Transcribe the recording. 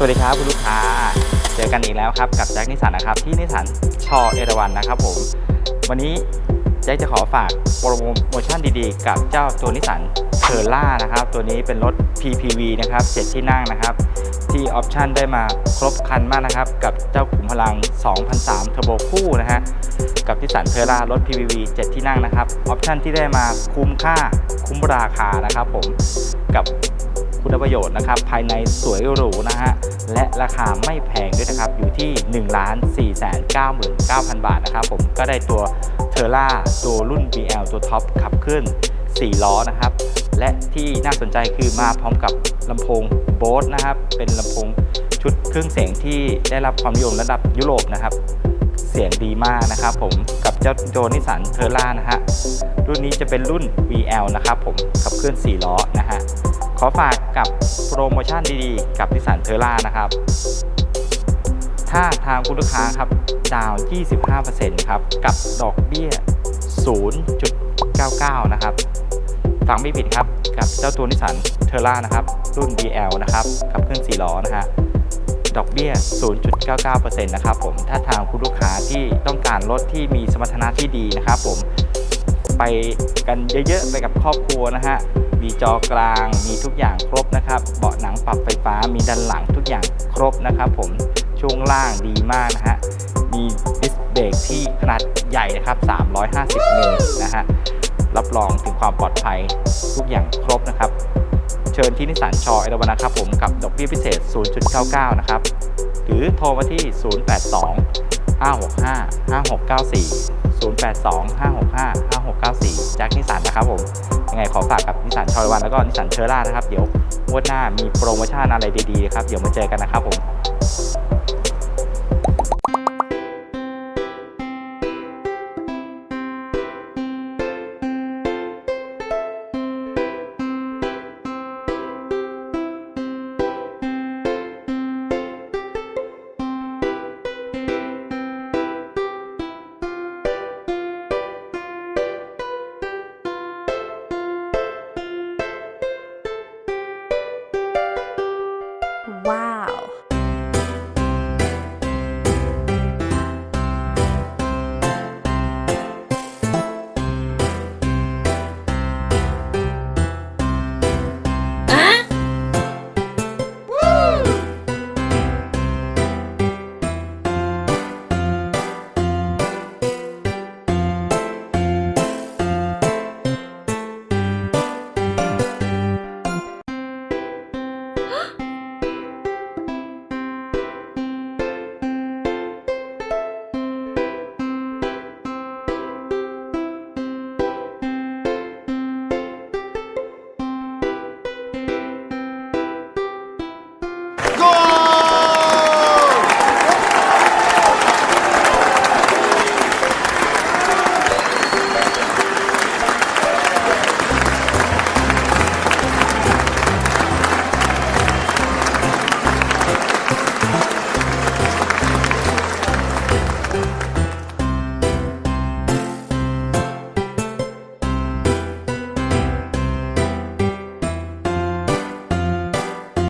สวัสดีครับ คุณลูกค้า เจอกันอีกแล้วครับกับแจ็คนิสันนะครับ ที่นิสันชอเอราวันนะครับผม วันนี้แจ็คจะขอฝากโปรโมชั่นดีๆ กับเจ้าตัวนิสันเทอร่านะครับ ตัวนี้เป็นรถ PPV นะครับ7ที่นั่งนะครับ ที่ออปชั่นได้มาครบคันมากนะครับ กับเจ้าขุมพลัง 2003เทอร์โบคู่นะฮะกับนิสันเทอร่ารถ PPV 7 ที่นั่งนะครับออปชั่นที่ได้มาคุ้มค่าคุ้มราคานะครับผมกับ คุณประโยชน์นะครับภายในสวยหรูนะฮะและราคาไม่แพงด้วยนะครับอยู่ที่ 1 4 9 9 9 0 0 บาทนะครับผมก็ได้ตัวเทอร่าตัวรุ่น BL ตัวท็อปขับเคลื่อน4 ล้อนะครับ และที่น่าสนใจคือมาพร้อมกับลำโพงโบสนะครับเป็นลำโพงชุดเครื่องเสียงที่ได้รับความนิยมระดับยุโรปนะครับเสียงดีมากนะครับผมกับเจ้าโจนิสันเทอร่านะฮะรุ่นนี้จะเป็นรุ่น VL นะครับผมขับเคลื่อน4ล้อนะฮะ ขอฝากกับโปรโมชั่นดีๆ กับนิสสันเทอร่านะครับ ถ้าทางคุณลูกค้าครับ ดาวน์25%ครับ กับดอกเบี้ย 0.99 นะครับ ฟังไม่ผิดครับ กับเจ้าตัวนิสสันเทอร่านะครับ รุ่น BL นะครับขับเคลื่อน4ล้อนะฮะดอกเบี้ย 0.99%นะครับผม ถ้าทางคุณลูกค้าที่ต้องการรถที่มีสมรรถนะที่ดีนะครับผม ไปกันเยอะๆ ไปกับครอบครัวนะฮะ มีจอกลางมีทุกอย่างครบนะครับ เบาะหนังปรับไฟฟ้ามีด้านหลังทุกอย่างครบนะครับผมช่วงล่างดีมากนะฮะ มีดิสเบรกที่ขนาดใหญ่นะครับ 350มิลนะฮะ รับรองถึงความปลอดภัยทุกอย่างครบนะครับ เชิญที่นิสสันชอเอราวันนะครับผมกับดอกเบี้ยพิเศษ 0.99 นะครับ หรือโทรมาที่ 082 565 5694 082 565 5694แจ็คนิสสันนะครับผมยังไงขอฝากกับนิสันชอยวันแล้วก็นิสสันเชอร่านะครับ เดี๋ยวงวดหน้ามีโปรโมชั่นอะไรดีๆครับ เดี๋ยวมาเจอกันนะครับผม